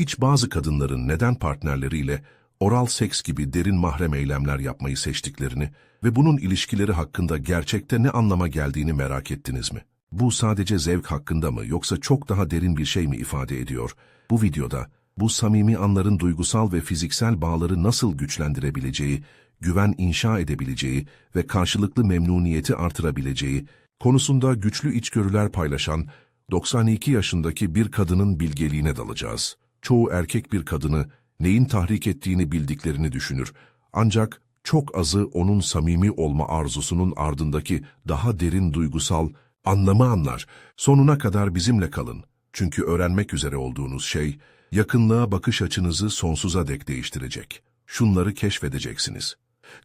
Hiç bazı kadınların neden partnerleriyle oral seks gibi derin mahrem eylemler yapmayı seçtiklerini ve bunun ilişkileri hakkında gerçekte ne anlama geldiğini merak ettiniz mi? Bu sadece zevk hakkında mı yoksa çok daha derin bir şey mi ifade ediyor? Bu videoda bu samimi anların duygusal ve fiziksel bağları nasıl güçlendirebileceği, güven inşa edebileceği ve karşılıklı memnuniyeti artırabileceği konusunda güçlü içgörüler paylaşan 92 yaşındaki bir kadının bilgeliğine dalacağız. Çoğu erkek bir kadını neyin tahrik ettiğini bildiklerini düşünür. Ancak çok azı onun samimi olma arzusunun ardındaki daha derin duygusal anlamı anlar. Sonuna kadar bizimle kalın. Çünkü öğrenmek üzere olduğunuz şey, yakınlığa bakış açınızı sonsuza dek değiştirecek. Şunları keşfedeceksiniz.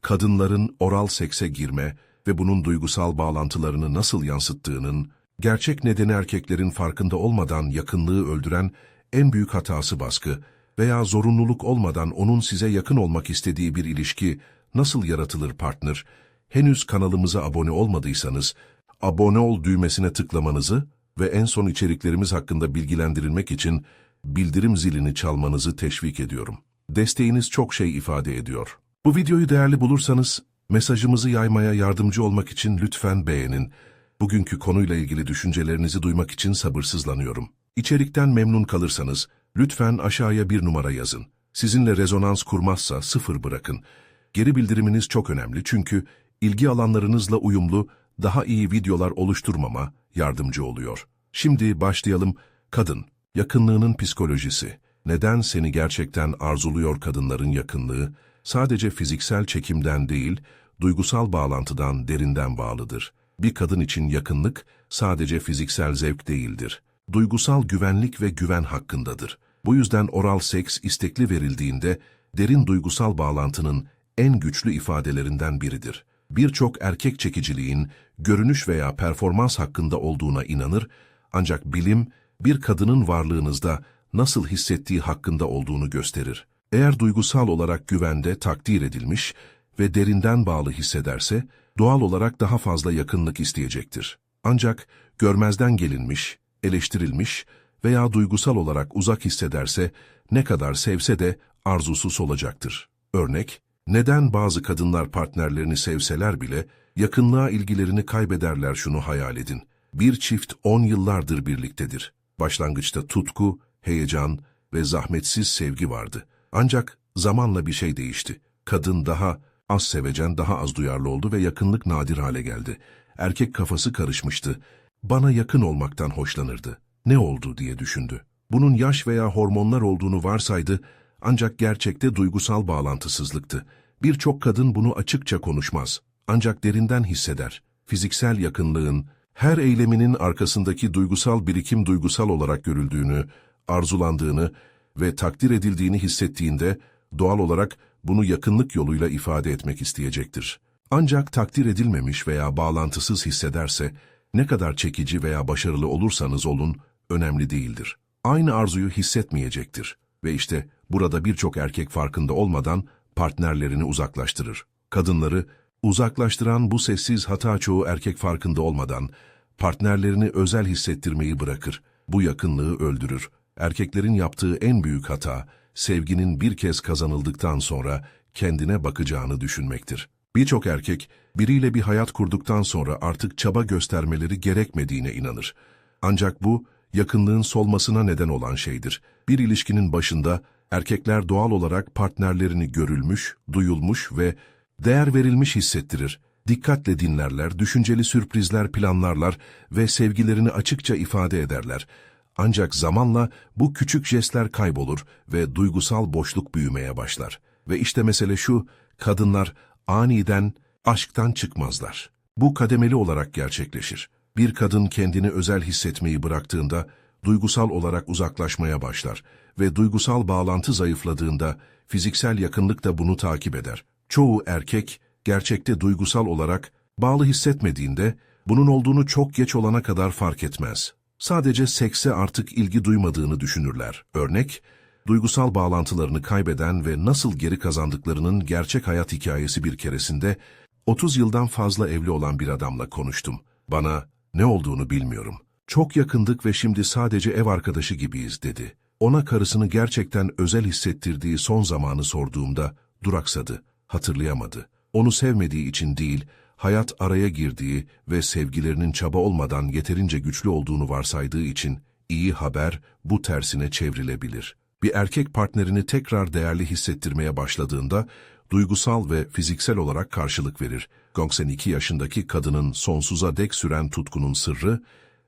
Kadınların oral sekse girme ve bunun duygusal bağlantılarını nasıl yansıttığının, gerçek nedeni erkeklerin farkında olmadan yakınlığı öldüren en büyük hatası baskı veya zorunluluk olmadan onun size yakın olmak istediği bir ilişki nasıl yaratılır partner? Henüz kanalımıza abone olmadıysanız, abone ol düğmesine tıklamanızı ve en son içeriklerimiz hakkında bilgilendirilmek için bildirim zilini çalmanızı teşvik ediyorum. Desteğiniz çok şey ifade ediyor. Bu videoyu değerli bulursanız, mesajımızı yaymaya yardımcı olmak için lütfen beğenin. Bugünkü konuyla ilgili düşüncelerinizi duymak için sabırsızlanıyorum. İçerikten memnun kalırsanız, lütfen aşağıya bir numara yazın. Sizinle rezonans kurmazsa sıfır bırakın. Geri bildiriminiz çok önemli çünkü ilgi alanlarınızla uyumlu, daha iyi videolar oluşturmama yardımcı oluyor. Şimdi başlayalım. Kadın, yakınlığının psikolojisi. Neden seni gerçekten arzuluyor kadınların yakınlığı? Sadece fiziksel çekimden değil, duygusal bağlantıdan derinden bağlıdır. Bir kadın için yakınlık sadece fiziksel zevk değildir. Duygusal güvenlik ve güven hakkındadır. Bu yüzden oral seks istekli verildiğinde derin duygusal bağlantının en güçlü ifadelerinden biridir. Birçok erkek çekiciliğin görünüş veya performans hakkında olduğuna inanır ancak bilim bir kadının varlığınızda nasıl hissettiği hakkında olduğunu gösterir. Eğer duygusal olarak güvende takdir edilmiş ve derinden bağlı hissederse doğal olarak daha fazla yakınlık isteyecektir. Ancak görmezden gelinmiş, eleştirilmiş veya duygusal olarak uzak hissederse ne kadar sevse de arzusu solacaktır. Örnek, neden bazı kadınlar partnerlerini sevseler bile yakınlığa ilgilerini kaybederler şunu hayal edin. Bir çift 10 yıllardır birliktedir. Başlangıçta tutku, heyecan ve zahmetsiz sevgi vardı. Ancak zamanla bir şey değişti. Kadın daha az sevecen, daha az duyarlı oldu ve yakınlık nadir hale geldi. Erkek kafası karışmıştı. Bana yakın olmaktan hoşlanırdı. Ne oldu diye düşündü. Bunun yaş veya hormonlar olduğunu varsaydı ancak gerçekte duygusal bağlantısızlıktı. Birçok kadın bunu açıkça konuşmaz. Ancak derinden hisseder. Fiziksel yakınlığın, her eyleminin arkasındaki duygusal birikim duygusal olarak görüldüğünü, arzulandığını ve takdir edildiğini hissettiğinde doğal olarak bunu yakınlık yoluyla ifade etmek isteyecektir. Ancak takdir edilmemiş veya bağlantısız hissederse, ne kadar çekici veya başarılı olursanız olun, önemli değildir. Aynı arzuyu hissetmeyecektir. Ve işte burada birçok erkek farkında olmadan partnerlerini uzaklaştırır. Kadınları uzaklaştıran bu sessiz hata çoğu erkek farkında olmadan partnerlerini özel hissettirmeyi bırakır. Bu yakınlığı öldürür. Erkeklerin yaptığı en büyük hata, sevginin bir kez kazanıldıktan sonra kendine bakacağını düşünmektir. Birçok erkek, biriyle bir hayat kurduktan sonra artık çaba göstermeleri gerekmediğine inanır. Ancak bu, yakınlığın solmasına neden olan şeydir. Bir ilişkinin başında, erkekler doğal olarak partnerlerini görülmüş, duyulmuş ve değer verilmiş hissettirir. Dikkatle dinlerler, düşünceli sürprizler planlarlar ve sevgilerini açıkça ifade ederler. Ancak zamanla bu küçük jestler kaybolur ve duygusal boşluk büyümeye başlar. Ve işte mesele şu, kadınlar aniden aşktan çıkmazlar. Bu kademeli olarak gerçekleşir. Bir kadın kendini özel hissetmeyi bıraktığında duygusal olarak uzaklaşmaya başlar ve duygusal bağlantı zayıfladığında fiziksel yakınlık da bunu takip eder. Çoğu erkek gerçekte duygusal olarak bağlı hissetmediğinde bunun olduğunu çok geç olana kadar fark etmez. Sadece sekse artık ilgi duymadığını düşünürler. Örnek, duygusal bağlantılarını kaybeden ve nasıl geri kazandıklarının gerçek hayat hikayesi bir keresinde 30 yıldan fazla evli olan bir adamla konuştum. Bana ne olduğunu bilmiyorum. Çok yakındık ve şimdi sadece ev arkadaşı gibiyiz dedi. Ona karısını gerçekten özel hissettirdiği son zamanı sorduğumda duraksadı, hatırlayamadı. Onu sevmediği için değil, hayat araya girdiği ve sevgilerinin çaba olmadan yeterince güçlü olduğunu varsaydığı için iyi haber bu tersine çevrilebilir. Bir erkek partnerini tekrar değerli hissettirmeye başladığında duygusal ve fiziksel olarak karşılık verir. Gongsen 2 yaşındaki kadının sonsuza dek süren tutkunun sırrı,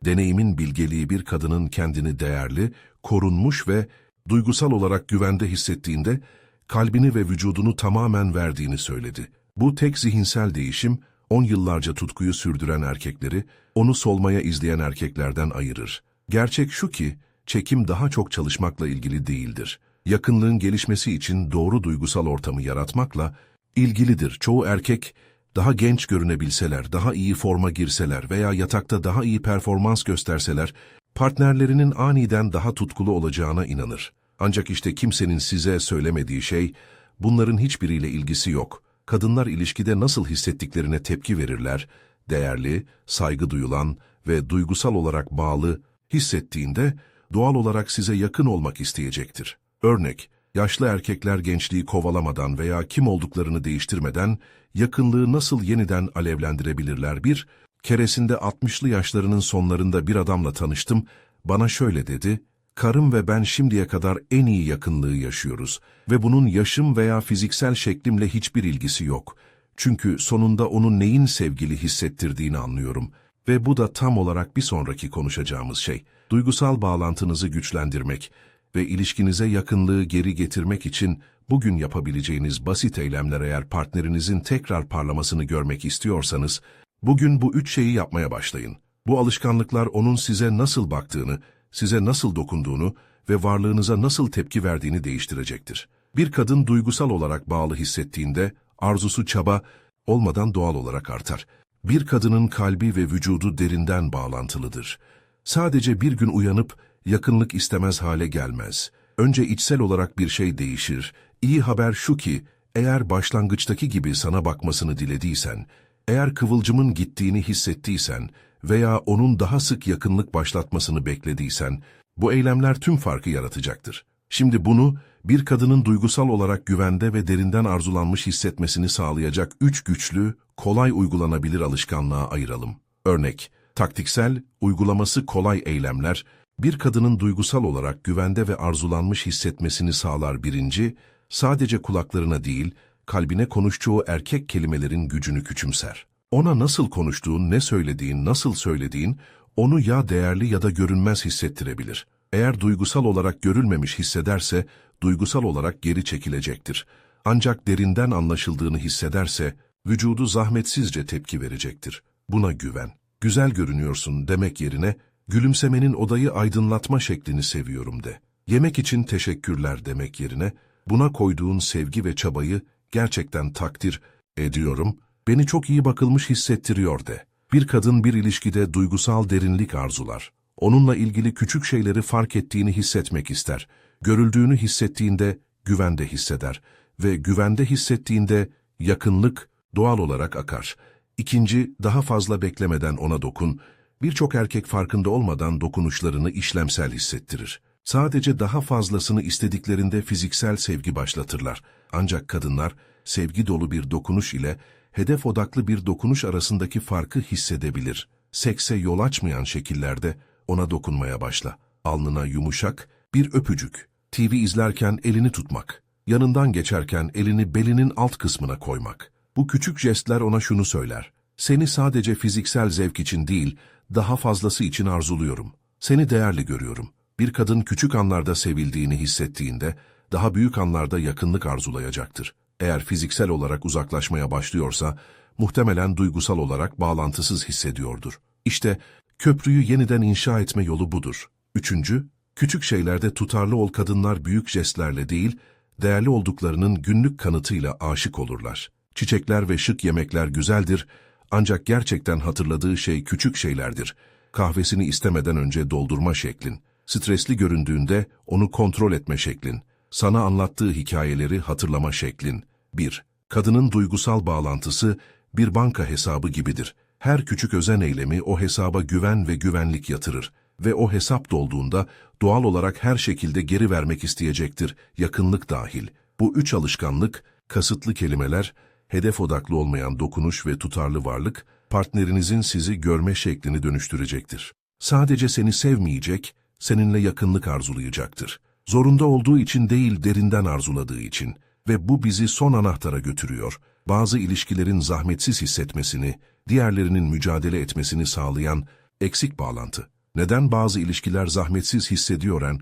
deneyimin bilgeliği bir kadının kendini değerli, korunmuş ve duygusal olarak güvende hissettiğinde kalbini ve vücudunu tamamen verdiğini söyledi. Bu tek zihinsel değişim, on yıllarca tutkuyu sürdüren erkekleri, onu solmaya izleyen erkeklerden ayırır. Gerçek şu ki, çekim daha çok çalışmakla ilgili değildir. Yakınlığın gelişmesi için doğru duygusal ortamı yaratmakla ilgilidir. Çoğu erkek, daha genç görünebilseler, daha iyi forma girseler veya yatakta daha iyi performans gösterseler, partnerlerinin aniden daha tutkulu olacağına inanır. Ancak işte kimsenin size söylemediği şey, bunların hiçbiriyle ilgisi yok. Kadınlar ilişkide nasıl hissettiklerine tepki verirler, değerli, saygı duyulan ve duygusal olarak bağlı hissettiğinde doğal olarak size yakın olmak isteyecektir. Örnek, yaşlı erkekler gençliği kovalamadan veya kim olduklarını değiştirmeden yakınlığı nasıl yeniden alevlendirebilirler? Bir, keresinde 60'lı yaşlarının sonlarında bir adamla tanıştım, bana şöyle dedi, karım ve ben şimdiye kadar en iyi yakınlığı yaşıyoruz ve bunun yaşım veya fiziksel şeklimle hiçbir ilgisi yok. Çünkü sonunda onun neyin sevgili hissettirdiğini anlıyorum ve bu da tam olarak bir sonraki konuşacağımız şey. Duygusal bağlantınızı güçlendirmek ve ilişkinize yakınlığı geri getirmek için bugün yapabileceğiniz basit eylemler eğer partnerinizin tekrar parlamasını görmek istiyorsanız, bugün bu üç şeyi yapmaya başlayın. Bu alışkanlıklar onun size nasıl baktığını, size nasıl dokunduğunu ve varlığınıza nasıl tepki verdiğini değiştirecektir. Bir kadın duygusal olarak bağlı hissettiğinde arzusu çaba olmadan doğal olarak artar. Bir kadının kalbi ve vücudu derinden bağlantılıdır. Sadece bir gün uyanıp yakınlık istemez hale gelmez. Önce içsel olarak bir şey değişir. İyi haber şu ki, eğer başlangıçtaki gibi sana bakmasını dilediysen, eğer kıvılcımın gittiğini hissettiysen veya onun daha sık yakınlık başlatmasını beklediysen, bu eylemler tüm farkı yaratacaktır. Şimdi bunu bir kadının duygusal olarak güvende ve derinden arzulanmış hissetmesini sağlayacak üç güçlü, kolay uygulanabilir alışkanlığa ayıralım. Örnek, taktiksel, uygulaması kolay eylemler, bir kadının duygusal olarak güvende ve arzulanmış hissetmesini sağlar birinci, sadece kulaklarına değil, kalbine konuştuğu erkek kelimelerin gücünü küçümser. Ona nasıl konuştuğun, ne söylediğin, nasıl söylediğin, onu ya değerli ya da görünmez hissettirebilir. Eğer duygusal olarak görülmemiş hissederse, duygusal olarak geri çekilecektir. Ancak derinden anlaşıldığını hissederse, vücudu zahmetsizce tepki verecektir. Buna güven. Güzel görünüyorsun demek yerine, gülümsemenin odayı aydınlatma şeklini seviyorum de. Yemek için teşekkürler demek yerine, buna koyduğun sevgi ve çabayı gerçekten takdir ediyorum, beni çok iyi bakılmış hissettiriyor de. Bir kadın bir ilişkide duygusal derinlik arzular. Onunla ilgili küçük şeyleri fark ettiğini hissetmek ister. Görüldüğünü hissettiğinde güvende hisseder ve güvende hissettiğinde yakınlık doğal olarak akar. İkinci, daha fazla beklemeden ona dokun. Birçok erkek farkında olmadan dokunuşlarını işlemsel hissettirir. Sadece daha fazlasını istediklerinde fiziksel sevgi başlatırlar. Ancak kadınlar sevgi dolu bir dokunuş ile hedef odaklı bir dokunuş arasındaki farkı hissedebilir. Sekse yol açmayan şekillerde ona dokunmaya başla. Alnına yumuşak, bir öpücük. TV izlerken elini tutmak. Yanından geçerken elini belinin alt kısmına koymak. Bu küçük jestler ona şunu söyler. Seni sadece fiziksel zevk için değil, daha fazlası için arzuluyorum. Seni değerli görüyorum. Bir kadın küçük anlarda sevildiğini hissettiğinde, daha büyük anlarda yakınlık arzulayacaktır. Eğer fiziksel olarak uzaklaşmaya başlıyorsa, muhtemelen duygusal olarak bağlantısız hissediyordur. İşte köprüyü yeniden inşa etme yolu budur. Üçüncü, küçük şeylerde tutarlı ol kadınlar büyük jestlerle değil, değerli olduklarının günlük kanıtıyla aşık olurlar. Çiçekler ve şık yemekler güzeldir, ancak gerçekten hatırladığı şey küçük şeylerdir. Kahvesini istemeden önce doldurma şeklin, stresli göründüğünde onu kontrol etme şeklin, sana anlattığı hikayeleri hatırlama şeklin. 1. Kadının duygusal bağlantısı bir banka hesabı gibidir. Her küçük özen eylemi o hesaba güven ve güvenlik yatırır. ve o hesap dolduğunda doğal olarak her şekilde geri vermek isteyecektir, yakınlık dahil. Bu üç alışkanlık, kasıtlı kelimeler, hedef odaklı olmayan dokunuş ve tutarlı varlık, partnerinizin sizi görme şeklini dönüştürecektir. Sadece seni sevmeyecek, seninle yakınlık arzulayacaktır. Zorunda olduğu için değil, derinden arzuladığı için. Ve bu bizi son anahtara götürüyor. Bazı ilişkilerin zahmetsiz hissetmesini, diğerlerinin mücadele etmesini sağlayan eksik bağlantı. Neden bazı ilişkiler zahmetsiz hissediyoren,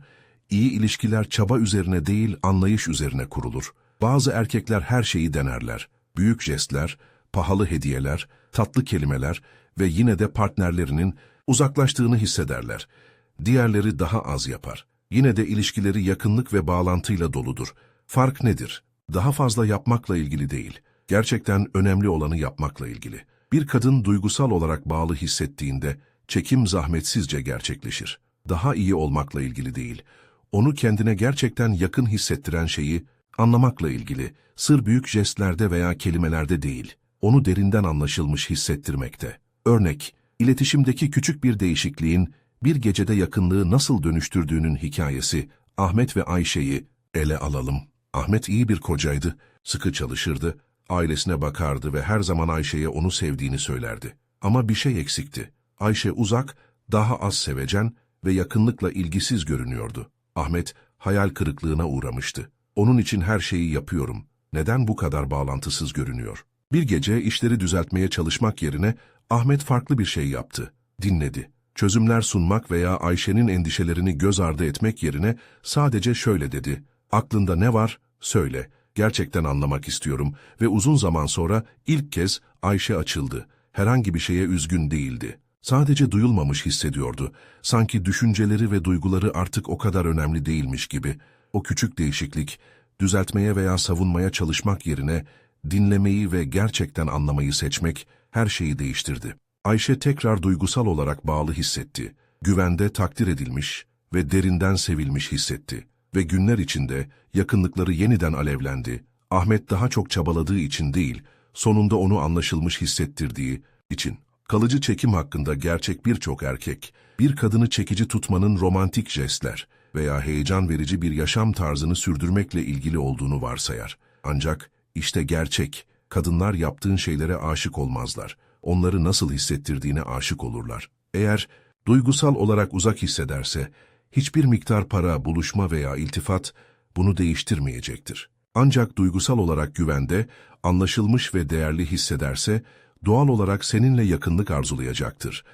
iyi ilişkiler çaba üzerine değil anlayış üzerine kurulur. Bazı erkekler her şeyi denerler. Büyük jestler, pahalı hediyeler, tatlı kelimeler ve yine de partnerlerinin uzaklaştığını hissederler. Diğerleri daha az yapar. Yine de ilişkileri yakınlık ve bağlantıyla doludur. Fark nedir? Daha fazla yapmakla ilgili değil. Gerçekten önemli olanı yapmakla ilgili. Bir kadın duygusal olarak bağlı hissettiğinde çekim zahmetsizce gerçekleşir. Daha iyi olmakla ilgili değil. Onu kendine gerçekten yakın hissettiren şeyi anlamakla ilgili. Sır büyük jestlerde veya kelimelerde değil. Onu derinden anlaşılmış hissettirmekte. Örnek, iletişimdeki küçük bir değişikliğin bir gecede yakınlığı nasıl dönüştürdüğünün hikayesi Ahmet ve Ayşe'yi ele alalım. Ahmet iyi bir kocaydı, sıkı çalışırdı, ailesine bakardı ve her zaman Ayşe'ye onu sevdiğini söylerdi. Ama bir şey eksikti. Ayşe uzak, daha az sevecen ve yakınlıkla ilgisiz görünüyordu. Ahmet hayal kırıklığına uğramıştı. Onun için her şeyi yapıyorum. Neden bu kadar bağlantısız görünüyor? Bir gece işleri düzeltmeye çalışmak yerine Ahmet farklı bir şey yaptı. Dinledi. Çözümler sunmak veya Ayşe'nin endişelerini göz ardı etmek yerine sadece şöyle dedi. Aklında ne var? Söyle. Gerçekten anlamak istiyorum ve uzun zaman sonra ilk kez Ayşe açıldı. Herhangi bir şeye üzgün değildi. Sadece duyulmamış hissediyordu. Sanki düşünceleri ve duyguları artık o kadar önemli değilmiş gibi. O küçük değişiklik, düzeltmeye veya savunmaya çalışmak yerine dinlemeyi ve gerçekten anlamayı seçmek her şeyi değiştirdi. Ayşe tekrar duygusal olarak bağlı hissetti. Güvende takdir edilmiş ve derinden sevilmiş hissetti. Ve günler içinde yakınlıkları yeniden alevlendi. Ahmet daha çok çabaladığı için değil, sonunda onu anlaşılmış hissettirdiği için. Kalıcı çekim hakkında gerçek birçok erkek, bir kadını çekici tutmanın romantik jestler veya heyecan verici bir yaşam tarzını sürdürmekle ilgili olduğunu varsayar. Ancak işte gerçek, kadınlar yaptığın şeylere aşık olmazlar. Onları nasıl hissettirdiğine aşık olurlar. Eğer duygusal olarak uzak hissederse, hiçbir miktar para, buluşma veya iltifat bunu değiştirmeyecektir. Ancak duygusal olarak güvende, anlaşılmış ve değerli hissederse, doğal olarak seninle yakınlık arzulayacaktır.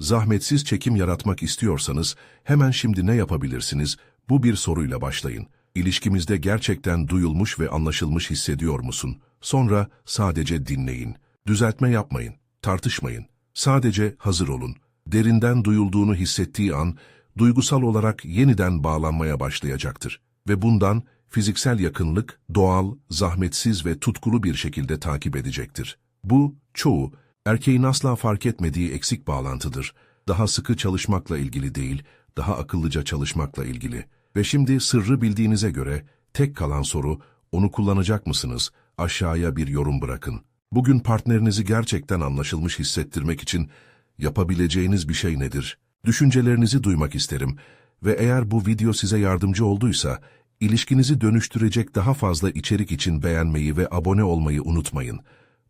Zahmetsiz çekim yaratmak istiyorsanız, hemen şimdi ne yapabilirsiniz? Bu bir soruyla başlayın. İlişkimizde gerçekten duyulmuş ve anlaşılmış hissediyor musun? Sonra sadece dinleyin. Düzeltme yapmayın, tartışmayın. Sadece hazır olun. Derinden duyulduğunu hissettiği an, duygusal olarak yeniden bağlanmaya başlayacaktır. Ve bundan fiziksel yakınlık doğal, zahmetsiz ve tutkulu bir şekilde takip edecektir. Bu, çoğu, erkeğin asla fark etmediği eksik bağlantıdır. Daha sıkı çalışmakla ilgili değil, daha akıllıca çalışmakla ilgili. Ve şimdi sırrı bildiğinize göre tek kalan soru, onu kullanacak mısınız? Aşağıya bir yorum bırakın. Bugün partnerinizi gerçekten anlaşılmış hissettirmek için yapabileceğiniz bir şey nedir? Düşüncelerinizi duymak isterim ve eğer bu video size yardımcı olduysa, ilişkinizi dönüştürecek daha fazla içerik için beğenmeyi ve abone olmayı unutmayın.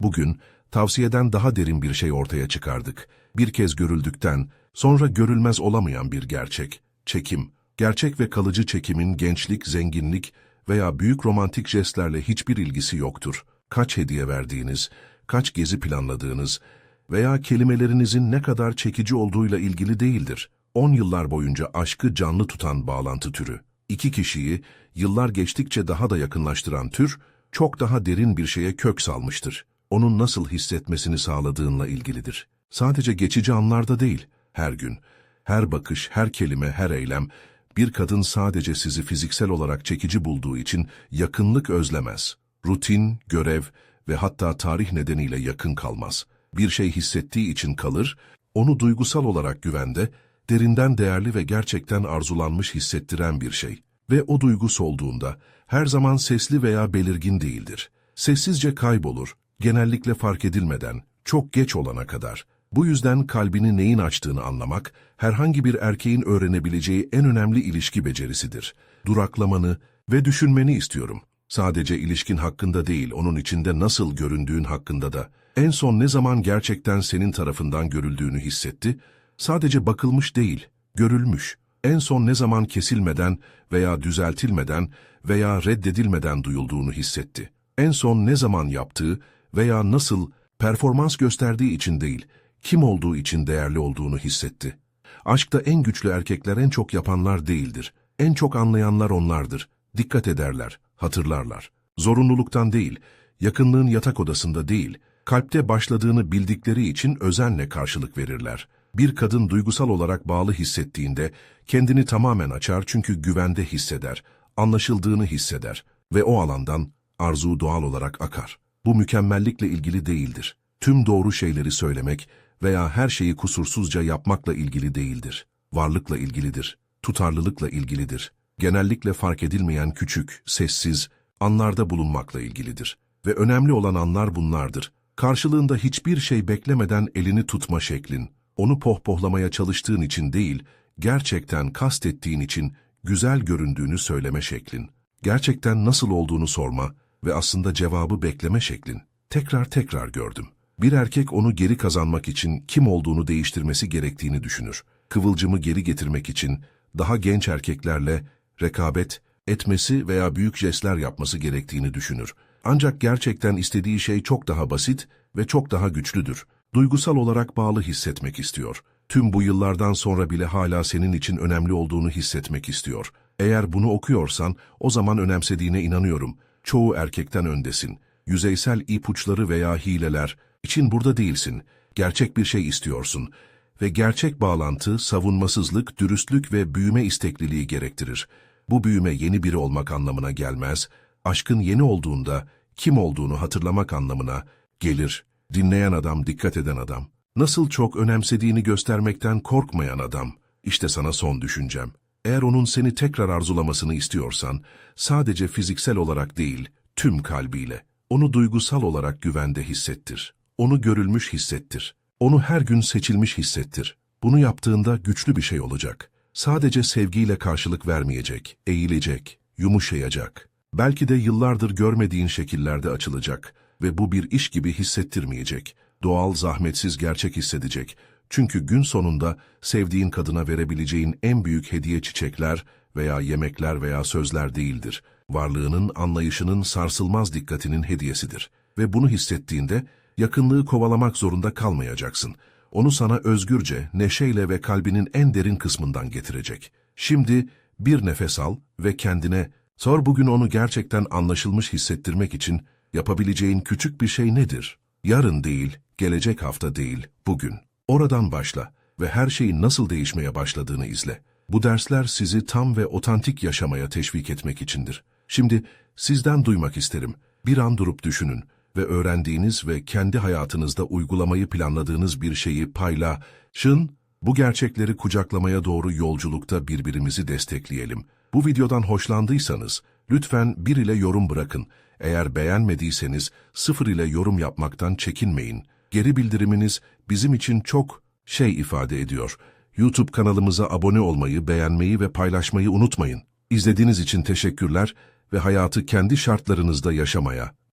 Bugün tavsiyeden daha derin bir şey ortaya çıkardık. Bir kez görüldükten sonra görülmez olamayan bir gerçek. Çekim. Gerçek ve kalıcı çekimin gençlik, zenginlik veya büyük romantik jestlerle hiçbir ilgisi yoktur. Kaç hediye verdiğiniz, kaç gezi planladığınız veya kelimelerinizin ne kadar çekici olduğuyla ilgili değildir. 10 yıllar boyunca aşkı canlı tutan bağlantı türü. İki kişiyi yıllar geçtikçe daha da yakınlaştıran tür, çok daha derin bir şeye kök salmıştır. Onun nasıl hissetmesini sağladığınla ilgilidir. Sadece geçici anlarda değil, her gün, her bakış, her kelime, her eylem, bir kadın sadece sizi fiziksel olarak çekici bulduğu için yakınlık özlemez. Rutin, görev ve hatta tarih nedeniyle yakın kalmaz. Bir şey hissettiği için kalır, onu duygusal olarak güvende, derinden değerli ve gerçekten arzulanmış hissettiren bir şey. Ve o duygu solduğunda her zaman sesli veya belirgin değildir. Sessizce kaybolur, genellikle fark edilmeden, çok geç olana kadar. Bu yüzden kalbini neyin açtığını anlamak, herhangi bir erkeğin öğrenebileceği en önemli ilişki becerisidir. Duraklamanı ve düşünmeni istiyorum. Sadece ilişkin hakkında değil, onun içinde nasıl göründüğün hakkında da. En son ne zaman gerçekten senin tarafından görüldüğünü hissetti? Sadece bakılmış değil, görülmüş. En son ne zaman kesilmeden veya düzeltilmeden veya reddedilmeden duyulduğunu hissetti. En son ne zaman yaptığı veya nasıl performans gösterdiği için değil, kim olduğu için değerli olduğunu hissetti. Aşkta en güçlü erkekler en çok yapanlar değildir. En çok anlayanlar onlardır. Dikkat ederler, hatırlarlar. Zorunluluktan değil, yakınlığın yatak odasında değil, kalpte başladığını bildikleri için özenle karşılık verirler. Bir kadın duygusal olarak bağlı hissettiğinde kendini tamamen açar çünkü güvende hisseder, anlaşıldığını hisseder ve o alandan arzu doğal olarak akar. Bu mükemmellikle ilgili değildir. Tüm doğru şeyleri söylemek veya her şeyi kusursuzca yapmakla ilgili değildir. Varlıkla ilgilidir, tutarlılıkla ilgilidir. Genellikle fark edilmeyen küçük, sessiz, anlarda bulunmakla ilgilidir. Ve önemli olan anlar bunlardır. Karşılığında hiçbir şey beklemeden elini tutma şeklin, onu pohpohlamaya çalıştığın için değil, gerçekten kastettiğin için güzel göründüğünü söyleme şeklin. Gerçekten nasıl olduğunu sorma ve aslında cevabı bekleme şeklin. Tekrar tekrar gördüm. Bir erkek onu geri kazanmak için kim olduğunu değiştirmesi gerektiğini düşünür. Kıvılcımı geri getirmek için daha genç erkeklerle rekabet etmesi veya büyük jestler yapması gerektiğini düşünür. Ancak gerçekten istediği şey çok daha basit ve çok daha güçlüdür. Duygusal olarak bağlı hissetmek istiyor. Tüm bu yıllardan sonra bile hala senin için önemli olduğunu hissetmek istiyor. Eğer bunu okuyorsan o zaman önemsediğine inanıyorum. Çoğu erkekten öndesin. Yüzeysel ipuçları veya hileler için burada değilsin. Gerçek bir şey istiyorsun. Ve gerçek bağlantı, savunmasızlık, dürüstlük ve büyüme istekliliği gerektirir. Bu büyüme yeni biri olmak anlamına gelmez. Aşkın yeni olduğunda kim olduğunu hatırlamak anlamına gelir. Dinleyen adam, dikkat eden adam. Nasıl çok önemsediğini göstermekten korkmayan adam. İşte sana son düşüncem. Eğer onun seni tekrar arzulamasını istiyorsan, sadece fiziksel olarak değil, tüm kalbiyle. Onu duygusal olarak güvende hissettir. Onu görülmüş hissettir. Onu her gün seçilmiş hissettir. Bunu yaptığında güçlü bir şey olacak. Sadece sevgiyle karşılık vermeyecek, eğilecek, yumuşayacak. Belki de yıllardır görmediğin şekillerde açılacak ve bu bir iş gibi hissettirmeyecek. Doğal, zahmetsiz gerçek hissedecek. Çünkü gün sonunda sevdiğin kadına verebileceğin en büyük hediye çiçekler veya yemekler veya sözler değildir. Varlığının, anlayışının sarsılmaz dikkatinin hediyesidir. Ve bunu hissettiğinde yakınlığı kovalamak zorunda kalmayacaksın. Onu sana özgürce, neşeyle ve kalbinin en derin kısmından getirecek. Şimdi bir nefes al ve kendine sor bugün onu gerçekten anlaşılmış hissettirmek için yapabileceğin küçük bir şey nedir? Yarın değil, gelecek hafta değil, bugün. Oradan başla ve her şeyin nasıl değişmeye başladığını izle. Bu dersler sizi tam ve otantik yaşamaya teşvik etmek içindir. Şimdi sizden duymak isterim. Bir an durup düşünün ve öğrendiğiniz ve kendi hayatınızda uygulamayı planladığınız bir şeyi paylaşın. Bu gerçekleri kucaklamaya doğru yolculukta birbirimizi destekleyelim. Bu videodan hoşlandıysanız lütfen bir ile yorum bırakın. Eğer beğenmediyseniz sıfır ile yorum yapmaktan çekinmeyin. Geri bildiriminiz bizim için çok şey ifade ediyor. YouTube kanalımıza abone olmayı, beğenmeyi ve paylaşmayı unutmayın. İzlediğiniz için teşekkürler ve hayatı kendi şartlarınızda yaşamaya